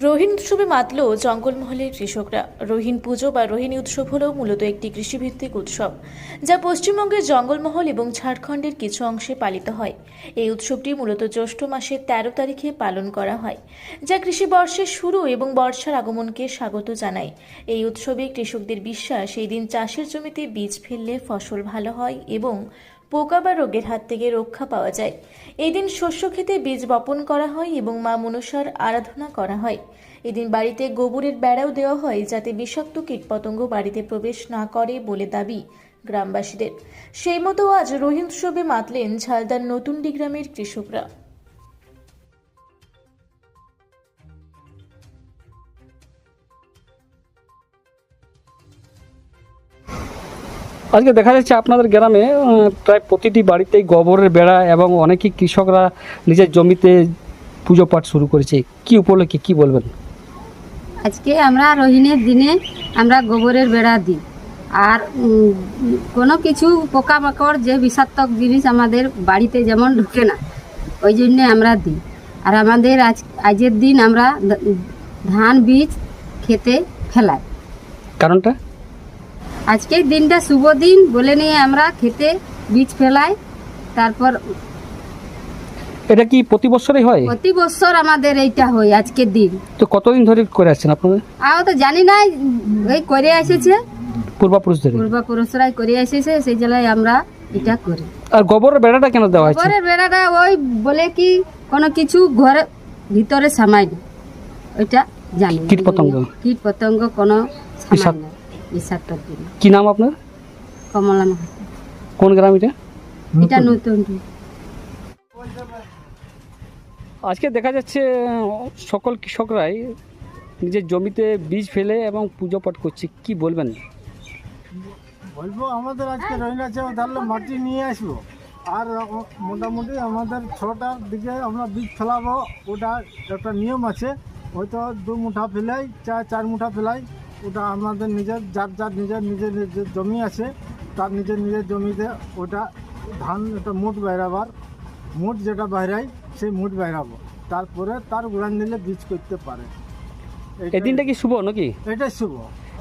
রোহিণ উৎসবে মাতল জঙ্গলমহলের কৃষকরা। রোহিণ পুজো বা রোহিণী উৎসব হল মূলত একটি কৃষিভিত্তিক উৎসব, যা পশ্চিমবঙ্গের জঙ্গলমহল এবং ঝাড়খণ্ডের কিছু অংশে পালিত হয়। এই উৎসবটি মূলত জ্যৈষ্ঠ মাসের তেরো তারিখে পালন করা হয়, যা কৃষি বর্ষের শুরু এবং বর্ষার আগমনকে স্বাগত জানায়। এই উৎসবে কৃষকদের বিশ্বাস, এই দিন চাষের জমিতে বীজ ফেললে ফসল ভালো হয় এবং পোকা বা রোগের হাত থেকে রক্ষা পাওয়া যায়। এদিন দিন শস্য খেতে বীজ বপন করা হয় এবং মা মনুষার আরাধনা করা হয়। এদিন বাড়িতে গোবরের বেড়াও দেওয়া হয় যাতে বিষাক্ত কীটপতঙ্গ বাড়িতে প্রবেশ না করে বলে দাবি গ্রামবাসীদের। সেই মতো আজ রোহিত মাতলেন ঝালদার নতুন ডিগ্রামের কৃষকরা। আজকে দেখা যাচ্ছে আপনাদের গ্রামে প্রায় প্রতিটি বাড়িতেই গোবরের বেড়া এবং অনেকেই কৃষকরা নিজের জমিতে পুজো পাঠ শুরু করেছে। কি উপলক্ষে কি বলবেন? আজকে আমরা রোহিণীর দিনে আমরা গোবরের বেড়া দিই। আর কোনো কিছু পোকামাকড় যে বিষাত্মক জিনিস আমাদের বাড়িতে যেমন ঢুকে না ওই জন্যে আমরা দিই। আর আমাদের আজ আজের দিন আমরা ধান বীজ খেতে ফেলাই। কারণটা? আজকের দিনটা শুভ দিন বলে নিয়ে আমরা খেতে বীজ ফেলাই তারপর এটা কি প্রতি বছরই হয়? প্রতি বছর আমাদের এইটা হয় আজকের দিন। তো কতদিন ধরে করে আসছেন আপনাদের আও তো জানি না এই করে এসেছে। পূর্বাপুরুষ ধরে? পূর্বপুরুষরাই করে এসেছে সেই জেলায় আমরা এটা করি। আর গোবরের বেড়াটা কেন দেওয়া হয়েছে? ঘরের বেড়াটা ওই বলে কি কোনো কিছু ঘরে ভিতরে সামাই না। ওইটা জানি না। কীটপতঙ্গ। কীট পতঙ্গ কোনো সামাই না কি নাম আপনার? কমলা মাহাতো। কোন গ্রাম এটা? এটা নতুন আজকে দেখা যাচ্ছে সকল কৃষকরাই নিজের জমিতে বীজ ফেলে এবং পুজো পাঠ করছে। কি বলবেন? বলব আমাদের আজকে রহিন আছে তাহলে মাটি নিয়ে আসব। আর মোটামুটি আমাদের ছটার দিকে আমরা বীজ ফেলাবো। ওটা একটা নিয়ম আছে হয়তো দু মুঠা ফেলাই চার চার মুঠা ফেলাই। ওটা আমাদের নিজের যার যার নিজের নিজের নিজের জমি আছে তার নিজের নিজের জমিতে ওটা ধান একটা মুঠ বাইরাবার মুঠ যেটা বাইরাই সেই মুঠ বাইরাবো। তারপরে তার গুড়ান দিলে বীজ করতে পারে। এই দিনটা কি শুভ নাকি? এটাই শুভ।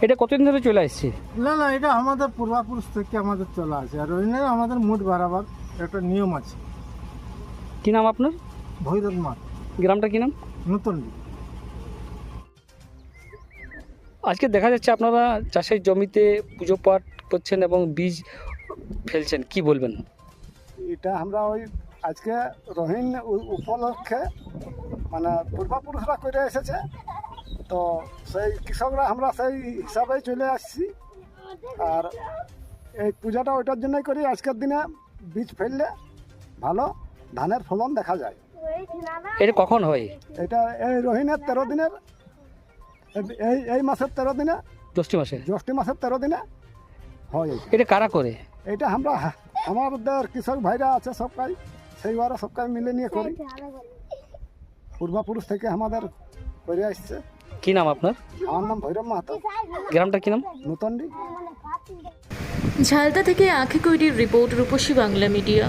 এটা কতদিন ধরে চলে আসছে? না না এটা আমাদের পূর্বাপুরুষ থেকে আমাদের চলে আসে। আর রোহিণের আমাদের মুঠ বাড়াবার একটা নিয়ম আছে। কি নাম আপনার? ভৈরব মাঠ। গ্রামটা কি নাম? নতুন। আজকে দেখা যাচ্ছে আপনারা চাষের জমিতে পুজো পাঠ করছেন এবং বীজ ফেলছেন কি বলবেন? এটা আমরা ওই আজকে রহিন উপলক্ষে মানে পূর্বাপুরুষরা করে এসেছে। তো সেই কৃষকরা আমরা সেই হিসাবেই চলে আসছি। আর এই পূজাটা ওইটার জন্যই করি আজকের দিনে বীজ ফেললে ভালো ধানের ফলন দেখা যায়। এটা কখন হয়? এটা এই রোহিণের তেরো দিনের এই- এই এই মাসের তেরো দিনে? জ্যৈষ্ঠী মাসে? জ্যৈষ্ঠ মাসের তেরো দিনে? হয় এটা। কারা করে? এটা আমরা আমাদের কৃষক ভাইরা আছে সবকাই সেইবারে সবকাই মিলে নিয়ে করি। পূর্বাপুরুষ থেকে আমাদের করে আসছে। কি নাম আপনার? আমার নাম ভৈরব মাহাতো। গ্রামটা কি নাম? নতুনডি ঝালদা থেকে আঁখি কৈরির রিপোর্ট রূপসী বাংলা মিডিয়া।